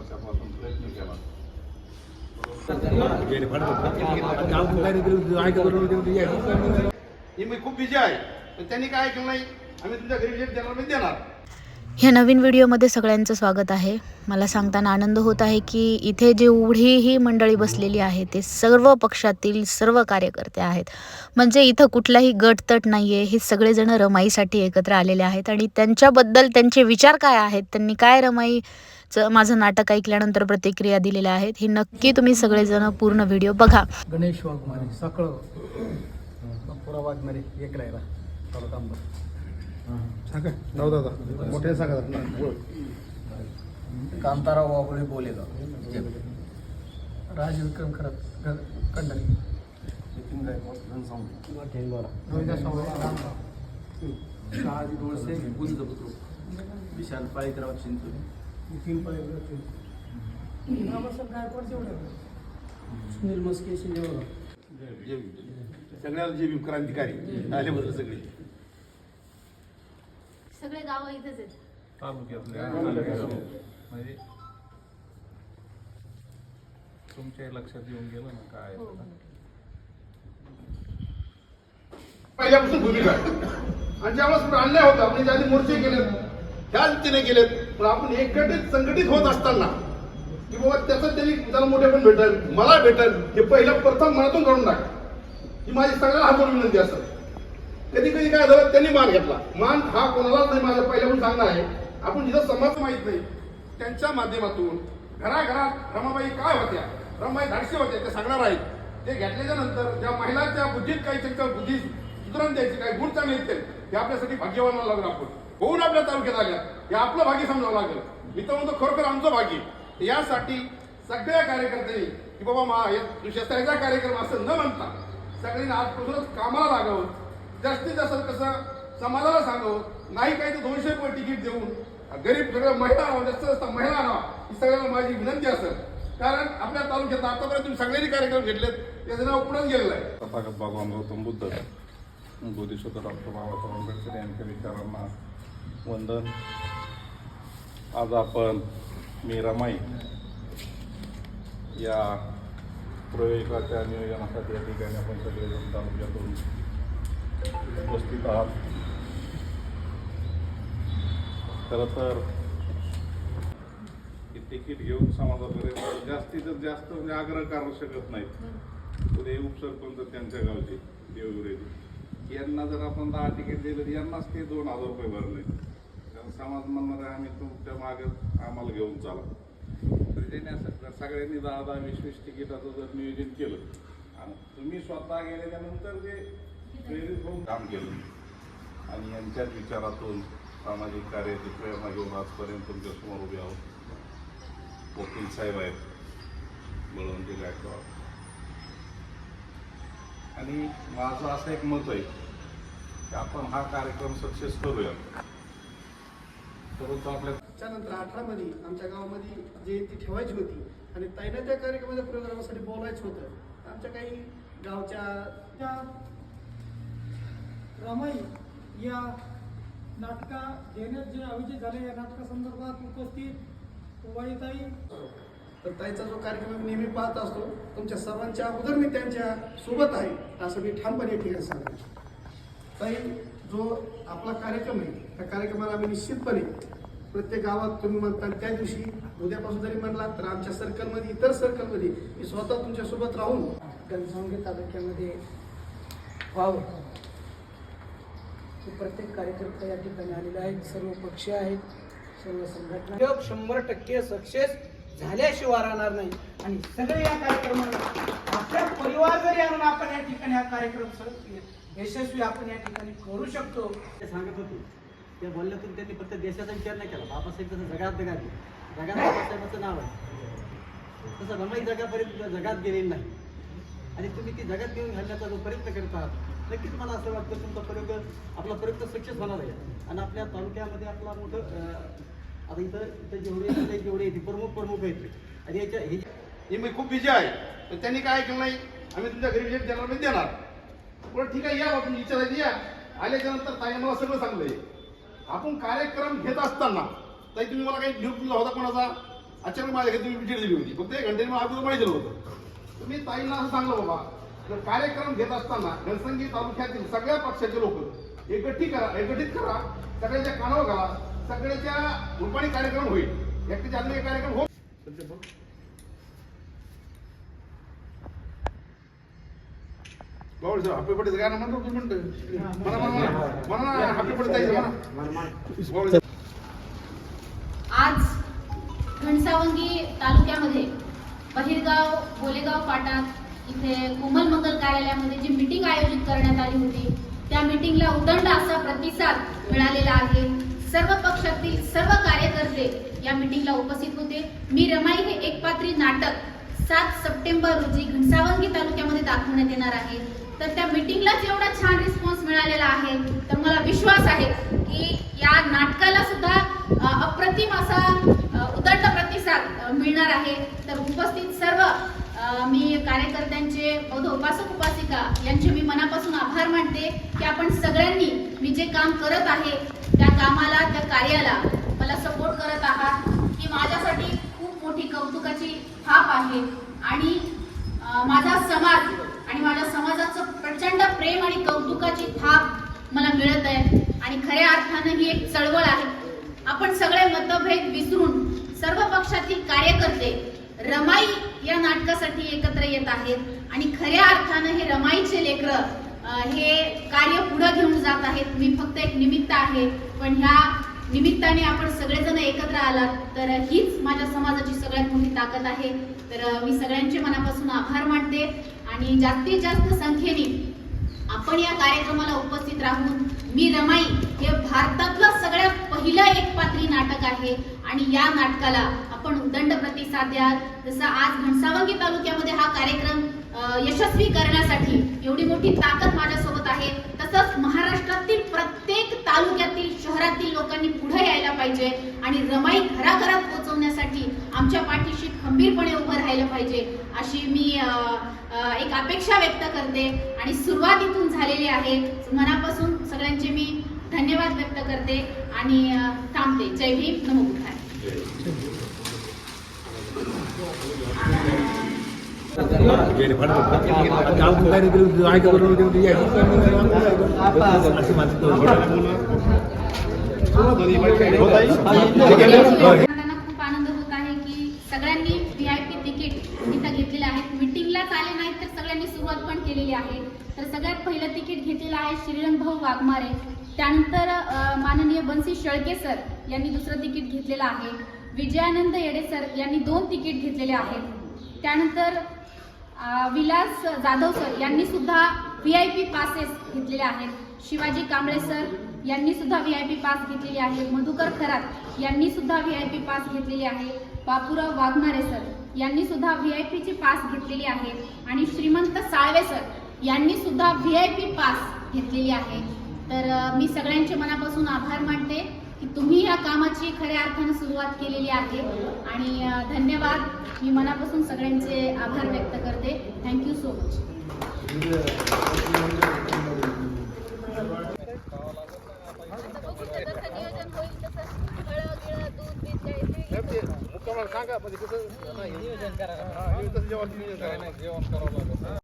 वर्षापासून प्रयत्न केला. मी खूप बिझी आहे. त्यांनी काय नाही आम्ही तुमच्या घरी भेट देणार म्हणजे देणार. ह्या नवीन व्हिडिओमध्ये सगळ्यांचं स्वागत आहे. मला सांगताना आनंद होत आहे की इथे जेवढी ही मंडळी बसलेली आहे ते सर्व पक्षातील सर्व कार्यकर्ते आहेत. म्हणजे इथं कुठलाही गटतट नाही आहे हे सगळेजण रमाईसाठी एकत्र आलेले आहेत आणि त्यांच्याबद्दल त्यांचे विचार काय आहेत त्यांनी काय रमाई रमाईचं माझं नाटक ऐकल्यानंतर प्रतिक्रिया दिलेल्या आहेत. हे नक्की तुम्ही सगळेजण पूर्ण व्हिडिओ बघा. गणेश वाघमारे पुरा वाघमारे एक राहिला तालुका अंबड सांगा. जाऊ दादा मोठे सांगा. कांताराव वाघोळे बोलेगाव राज विक्रम खरत नितीन गायकवाड. शहाजी डोळसे गुंज बुद्रुक विशाल पाळीकराव चिंचोली. चिंचोली बाबासाहेब गायकवाड जेवढे सुनील मस्के सगळ्याला जे भीम क्रांतिकारी आले बरं सगळे. सगळे गाव इथेच आहेत. तालुक्यातल्या म्हणजे तुमच्या लक्षात येऊन गेलं ना काय ते. पहिल्यापासून भूमिका आणि ज्यावेळेस अन्याय होता आपण ज्या आधी मोर्चे केलेत त्या रीतीने केलेत पण आपण एकत्रित संघटित होत असताना की बाबा त्याचं त्यांनी त्याला मोठे पण भेटेल मला भेटेल हे पहिलं प्रथम मनातून काढून टाक. ही माझी सगळ्याला हातून विनंती असं कधी कधी काय झालं त्यांनी मान घेतला. मान हा कोणालाच नाही माझ्या पहिल्यापासून सांगणं आहे. आपण जिथं समाज माहीत नाही त्यांच्या माध्यमातून घराघरात रमाबाई काय होत्या रमाबाई धाडशी होत्या ते सांगणार आहेत. ते घेतल्याच्या नंतर ज्या महिलांच्या बुद्धीत काही त्यांच्या बुद्धी सुधारण द्यायची काही गुण चांगले येतील हे आपल्यासाठी भाग्यवान लागून लागलं आपण. होऊन आपल्या तालुक्यात आल्या. हे आपलं भाग्य समजावं लागेल. मी तर म्हणतो खरोखर आमचं भाग्य. यासाठी सगळ्या कार्यकर्त्यांनी की बाबा मा शेतकऱ्याचा कार्यक्रम असं न म्हणता सगळ्यांनी आजपासूनच कामाला लागावं. जास्तीत जास्त कसं समाजाला सांगावं. नाही काही तर दोनशे रुपये तिकीट देऊन गरीब सगळ्या महिला आणावं जास्त जास्त महिला आणावा ही सगळ्यांना माझी विनंती असेल. कारण आपल्या तालुक्यात आतापर्यंत तुम्ही सगळ्यांनी कार्यक्रम घेतलेत त्याचं नाव पुढेच गेलेलं आहे तथागत बाबा गौतम बुद्ध बोधिसत्व डॉक्टर बाबासाहेब आंबेडकर यांच्या विचारांना वंदन. आज आपण मी रमाई या प्रयोगाच्या नियोजनासाठी या ठिकाणी आपण सगळेजण तालुक्यातून उपस्थित आहात. खरं तर हे तिकीट घेऊन समाजापर्यंत जास्तीत जास्त म्हणजे आग्रह करू शकत नाहीत उद्या उपसरपंच त्यांच्या गावचे देवगुरेचे यांना जर आपण दहा तिकीट दिलं तर यांनाच ते दोन हजार रुपये भरले. समाज म्हणणार आहे आम्ही तुमच्या मागे आम्हाला घेऊन चाला. तर त्याने सगळ्यांनी दहा दहा वीस वीस तिकिटाचं जर नियोजन केलं आणि तुम्ही स्वतः गेल्याच्यानंतर जे प्रेरित होऊन काम केलं आणि यांच्याच विचारातून सामाजिक कार्याची प्रेरणा घेऊन आजपर्यंत तुमच्यासमोर उभे आहोत. वकील साहेब आहेत बळवंती गायकवाड. आणि माझं असं एक मत आहे की आपण हा कार्यक्रम सक्सेस करूया त्यानंतर अठरा मध्ये आमच्या गावामध्ये जे ती ठेवायची होती आणि ताईनं त्या कार्यक्रमाच्या प्रोग्रामासाठी बोलायचं होतं. आमच्या काही गावच्या त्या रमाई या नाटका देण्यात जे अभिजित झाले या नाटकासंदर्भात उपस्थित उबाळीताई तर ताईचा जो कार्यक्रम मी नेहमी पाहत असतो. तुमच्या सर्वांच्या अगोदर मी त्यांच्यासोबत आहे. असं मी ठामपणे ठिकाणी सांगेन ताई जो आपला कार्यक्रम आहे त्या कार्यक्रमाला आम्ही निश्चितपणे प्रत्येक गावात तुम्ही म्हणता त्या दिवशी उद्यापासून जरी म्हणला तर आमच्या सर्कलमध्ये इतर सर्कलमध्ये मी स्वतः तुमच्यासोबत राहून घनसावंगी तालुक्यामध्ये व्हावं हे प्रत्येक कार्यकर्ता या ठिकाणी आलेले आहेत. सर्व पक्ष आहेत. सर्व संघटना. शंभर टक्के सक्सेस झाल्याशिवाय राहणार नाही. आणि सगळे या कार्यक्रमाला आपल्या परिवार जरी आणून आपण या ठिकाणी हा कार्यक्रम यशस्वी आपण या ठिकाणी करू शकतो. ते सांगत होते. त्या बोलण्यातून त्यांनी फक्त देशाचा विचार नाही केला. बाबासाहेब तसं जगात जगात जगात बाबासाहेबाचं नाव आहे. तसं रमाई जगापर्यंत जगात गेलेली नाही. आणि तुम्ही ती जगात घेऊन घालण्याचा जो प्रयत्न करत आहात नक्कीच मला असं वाटतं तुमचा प्रयोग आपला प्रयत्न सक्सेस होणार आहे. आणि आपल्या तालुक्यामध्ये आपला मोठं आता इथं इथं जेवढे जेवढे येते प्रमुख प्रमुख आहेत. आणि याच्या हे मी खूप बिझी आहे. तर त्यांनी काय केलं नाही आम्ही तुमच्या घरी भेट देणार म्हणजे देणार. बरं ठीक आहे या तुम्ही विचारायची या. आल्याच्यानंतर ताईने मला सगळं सांगलंय. आपण कार्यक्रम घेत असताना ताई तुम्ही मला काही न्यूज दिला होता कोणाचा? अचानक माझ्या घरी तुम्ही विजिट दिली होती. फक्त एक घंट्याने मला अगोदर माहिती होतं. तर मी ताईंना असं सांगलं बाबा तर कार्यक्रम घेत असताना घनसंगी तालुक्यातील सगळ्या पक्षाचे लोक एकठी करा एकगठीत करा सगळ्याच्या कानावर घाला सगळ्याच्या रूपाने कार्यक्रम होईल. एकट्याच्या आधी कार्यक्रम होईल बावळ सर हॅपी बर्थडे गाणं म्हणतो तुम्ही म्हणतो म्हणा म्हणा म्हणा. म्हणा ना हॅपी आज घनसावंगी तालुक्यामध्ये बहिरगाव बोलेगाव फाटात इथे कोमल मंगल कार्यालयामध्ये जी मीटिंग आयोजित करण्यात आली होती त्या मीटिंगला उदंड असा प्रतिसाद मिळालेला आहे. सर्व पक्षातील सर्व कार्यकर्ते या मीटिंगला उपस्थित होते. मी रमाई हे एकपात्री नाटक सात सप्टेंबर रोजी घनसावंगी तालुक्यामध्ये दाखवण्यात येणार आहे. तर त्या मीटिंगला एवढा छान रिस्पॉन्स मिळालेला आहे. तर मला विश्वास आहे की या नाटकाला सुद्धा अप्रतिम असा उदंड प्रतिसाद मिळणार आहे. तर उपस्थित सर्व मी कार्यकर्त्यांचे बौद्ध उपासक उपासिका यांचे मी मनापासून आभार मानते की आपण सगळ्यांनी मी जे काम करत आहे त्या कामाला त्या कार्याला मला सपोर्ट करत आहात ही माझ्यासाठी खूप मोठी कौतुकाची थाप आहे. आणि माझा समाज आणि माझ्या समाज प्रचंड प्रेम आणि कौतुकाची थाप मला मिळत आहे. आणि खऱ्या अर्थानं ही एक चळवळ आहे. आपण सगळे मतभेद विसरून सर्व पक्षातील कार्यकर्ते रमाई या नाटकासाठी एकत्र येत आहेत. आणि खऱ्या अर्थानं हे रमाईचे लेकरं हे कार्य पुढे घेऊन जात आहेत. मी फक्त एक निमित्त आहे. पण ह्या निमित्ताने आपण सगळेजण एकत्र आलात तर हीच माझ्या समाजाची सगळ्यात मोठी ताकद आहे. तर मी सगळ्यांचे मनापासून आभार मानते. आणि जास्तीत जास्त संख्येने आपण या कार्यक्रमाला उपस्थित राहून मी रमाई हे भारतातलं सगळ्यात पहिलं एक पात्री नाटक आहे. आणि या नाटकाला आपण उदंड प्रतिसाद द्याल. जसं आज घनसावंगी तालुक्यामध्ये हा कार्यक्रम यशस्वी करण्यासाठी एवढी मोठी ताकद माझ्यासोबत आहे. तसंच महाराष्ट्रातील प्रत्येक तालुक्यातील शहरातील लोकांनी पुढे यायला पाहिजे. आणि रमाई घराघरात पोहोचवण्यासाठी आमच्या पाठीशी खंबीरपणे उभं पाहिजे अशी मी एक अपेक्षा व्यक्त करते. आणि सुरुवात इथून झालेली आहे. मनापासून सगळ्यांचे मी धन्यवाद व्यक्त करते आणि थांबते. जय भीम. नमो बुद्धाय आनंद होत आहे की सगळ्यांनी व्ही आय पी तिकीट इथं घेतलेले आहेत मिटिंगलाच आले नाहीत तर सगळ्यांनी सुरुवात पण केलेली आहे. तर सगळ्यात पहिलं तिकीट घेतलेलं आहे श्रीरंग भाऊ वाघमारे. त्यानंतर माननीय बन्सी शेळके सर यांनी दुसरं तिकीट घेतलेलं आहे. विजयानंद येडे सर यांनी दोन तिकीट घेतलेले आहेत. त्यानंतर विलास जाधव सर यांनी सुद्धा व्ही आय पी पासेस घेतलेले आहेत. शिवाजी कांबळे सर यांनी सुद्धा व्ही आय पी पास घेतलेली आहे. मधुकर खरात यांनी सुद्धा व्ही आय पी पास घेतलेली आहे. बापूराव वाघमारे सर यांनी सुद्धा व्ही आय पीची पास घेतलेली आहे. आणि श्रीमंत साळवे सर यांनी सुद्धा व्ही आय पी पास घेतलेली आहे. तर मी सगळ्यांचे मनापासून आभार मानते की तुम्ही या कामाची खऱ्या अर्थानं सुरुवात केलेली आहे. आणि धन्यवाद. मी मनापासून सगळ्यांचे आभार व्यक्त करते. थँक्यू सो मच सांगा म्हणजे कसं नियोजन करा. जेवण करावं